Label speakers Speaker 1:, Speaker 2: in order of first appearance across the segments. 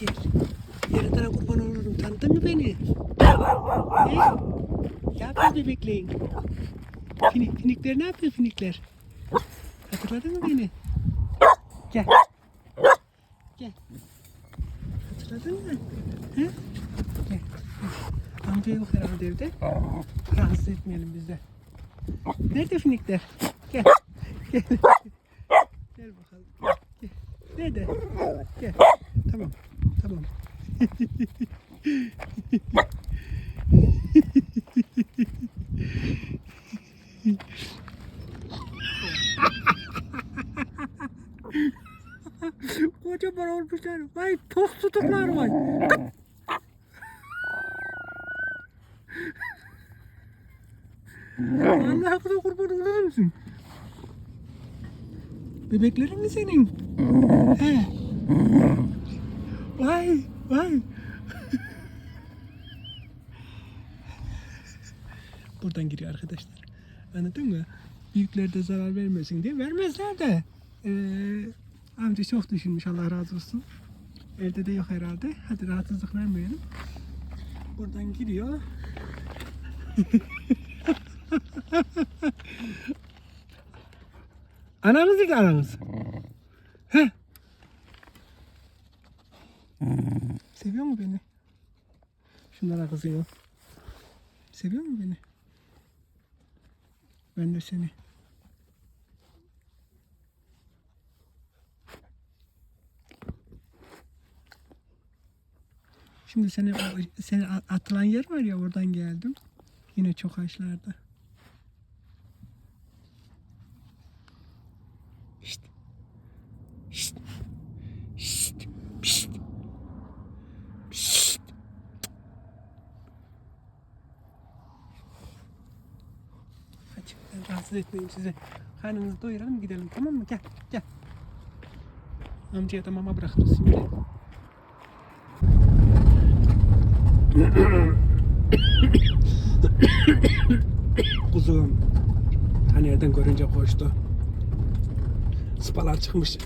Speaker 1: Gel. Yaradana kurban olurum. Tanıdın mı beni? Ne? Ne yapıyor bebekleyin? Finik, finikler ne yapıyor finikler? Hatırladın mı beni? Gel. Gel. Hatırladın mı? He? Gel. Amca yok herhalde evde. Rahatsız etmeyelim biz de. Nerede finikler? Gel. Gel. Gel bakalım. Gel. Nerede? Gel. Tamam. Tamam. Kocaman olmuşlar. Vay toz tutuklar var. Allah kadar kurban olur musun? Bebeklerin mi senin? He. Vay vay. Buradan giriyor arkadaşlar. Anladın mı? Büyükler de zarar vermesin diye vermezler de. Ee, amca çok düşünmüş Allah razı olsun. Evde de yok herhalde. Hadi rahatsızlık vermeyelim. Buradan giriyor. Ananız nerede ananız? He? Seviyor mu beni? Şunlara kızıyor. Seviyor mu beni? Ben de seni. Şimdi seni, seni atılan yer var ya oradan geldim. Yine çok ağaçlarda. Ben rahatsız etmeyeyim sizi. Karnınızı doyuralım gidelim tamam mı? Gel gel. Amcaya da mama bırakırız şimdi. Kuzum. Tanerden görünce koştu. Sıpalar çıkmış.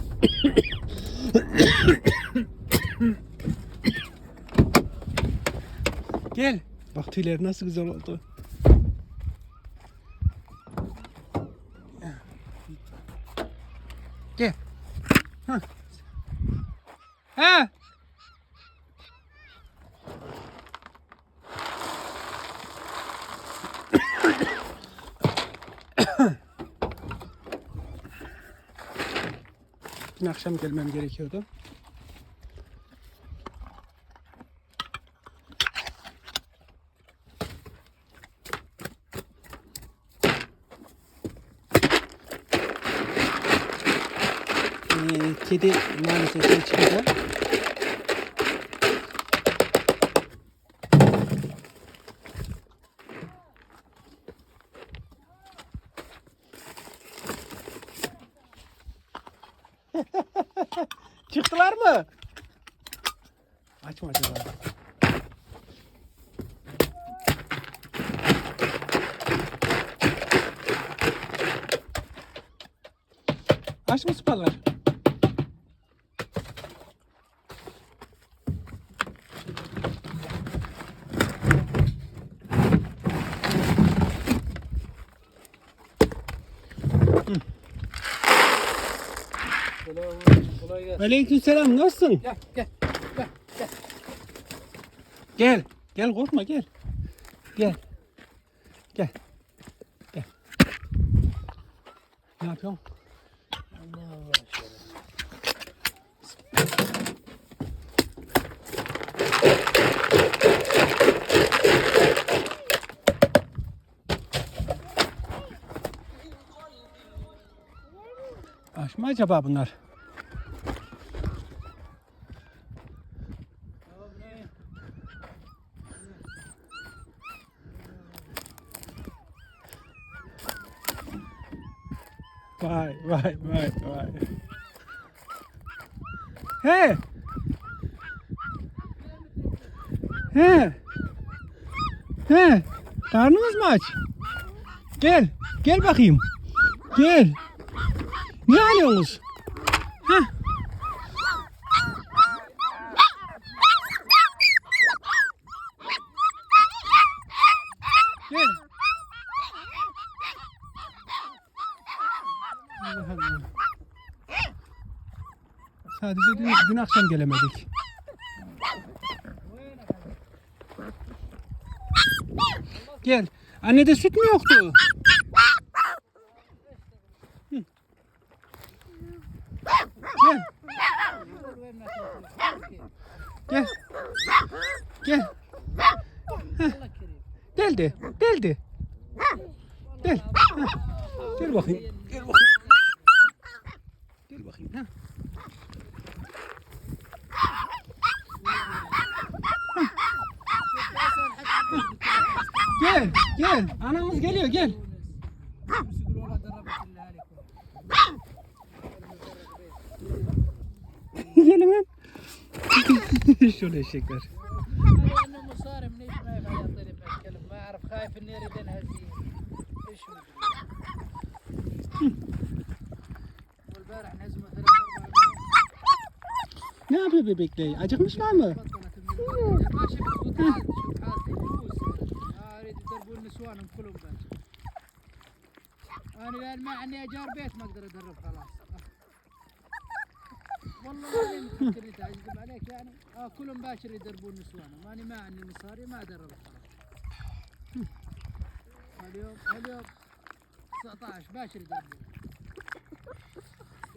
Speaker 1: Gel. Bak tüyleri nasıl güzel oldu. Gel. Ha. Ha. Dün akşam gelmem gerekiyordu. Ee, kedi maalesef çıktı. Çıktılar mı? Aç mı acaba? Aç mı sıpalar?
Speaker 2: Kolay gelsin.
Speaker 1: Aleykümselam nasılsın?
Speaker 2: Gel gel gel gel.
Speaker 1: Gel. Gel korkma gel. Gel. Gel. Gel. Ne yapıyorsun?
Speaker 2: Allah Allah aşkına.
Speaker 1: Aç mı acaba bunlar? Vay vay vay vay. He. He. He. Karnınız mı aç? Gel. Gel bakayım. Gel. Niye geliyorsunuz? Heh. Gel. Allah Allah. Sadece dün, dün akşam gelemedik. Gel. Annede süt mü yoktu? Gel. Gel. Gel.
Speaker 2: Kerim.
Speaker 1: Deldi. Deldi. Heh. Bakayım. Gel bakayım. Gel, gel. Anamız geliyor, gel. Gelin lan. Şöyle eşekler. ne yapıyor bebekler? Acıkmışlar mı?
Speaker 2: نسوانهم كلهم باكر أنا لأن ما عندي أجار بيت ما أقدر أدرب خلاص. والله العظيم تفكر انت اكذب عليك يعني. آه كلهم باكر يدربون نسوانهم ماني ما عندي مصاري ما أدرب خلاص. اليوم اليوم 19 باكر يدربون.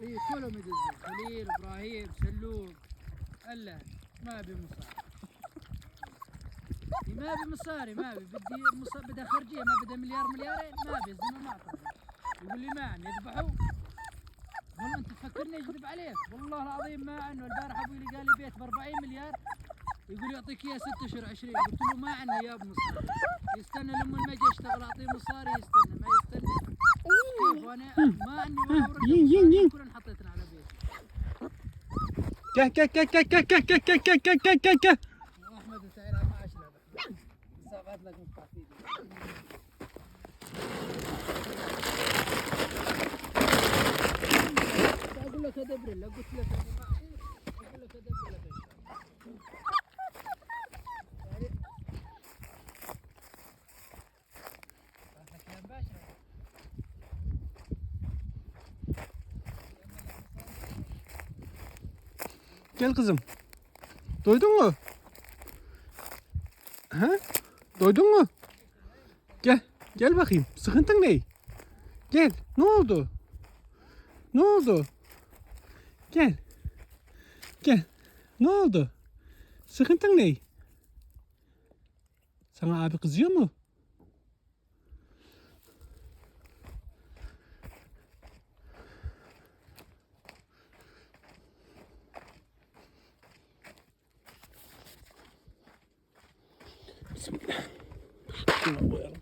Speaker 2: اي كلهم يدزون. خليل إبراهيم سلوم ألا ما أبي مصاري. ما ابي مصاري ما ابي بدي بدي خرجيه ما بدي مليار مليارين ما ابي الزلمه ما اعطاني يقول لي ما عني يذبحوا والله انت تفكرني اكذب عليك والله العظيم ما عنه البارح أبوي لي قال لي بيت ب 40 مليار يقول يعطيك اياه ست اشهر 20 قلت له ما عني يا ابو مصاري يستنى لما ما أجي اشتغل اعطيه مصاري يستنى ما يستنى كيف وأنا ما
Speaker 1: ين-
Speaker 2: مصاري
Speaker 1: ين.
Speaker 2: كلهم حطيتنا على بيت
Speaker 1: Gel gel gel gel gel gel gel gel gel gel gel
Speaker 2: اقول لك ادبر لك قلت لك أنا ما أعرف. اقول لك ادبر لك إن شاء الله. يعني- هذا كلام باشا.
Speaker 1: Gel kızım. Doydun mu? Ha? Doydun mu? Gel. Gel bakayım. Sıkıntın ne? Gel. Ne oldu? Ne oldu? Gel. Gel. Ne oldu? Sıkıntın ne? Sana abi kızıyor mu? Bismillah. Şuna koyalım.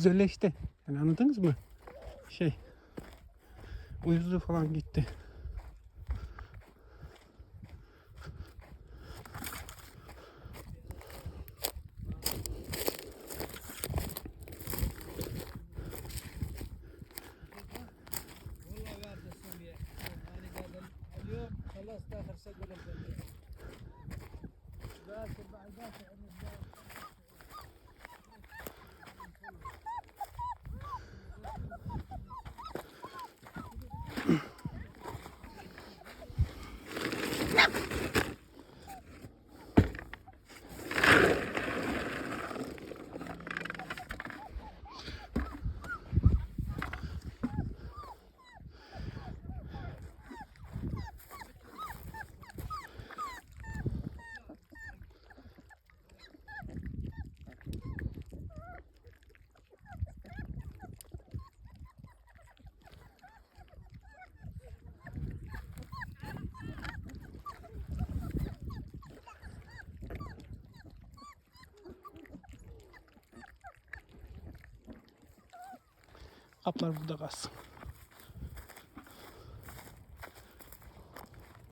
Speaker 1: Güzelleşti. Yani anladınız mı? Şey. Uyuzluğu falan gitti.
Speaker 2: والله وارد السمية انا
Speaker 1: Kaplar burada kalsın.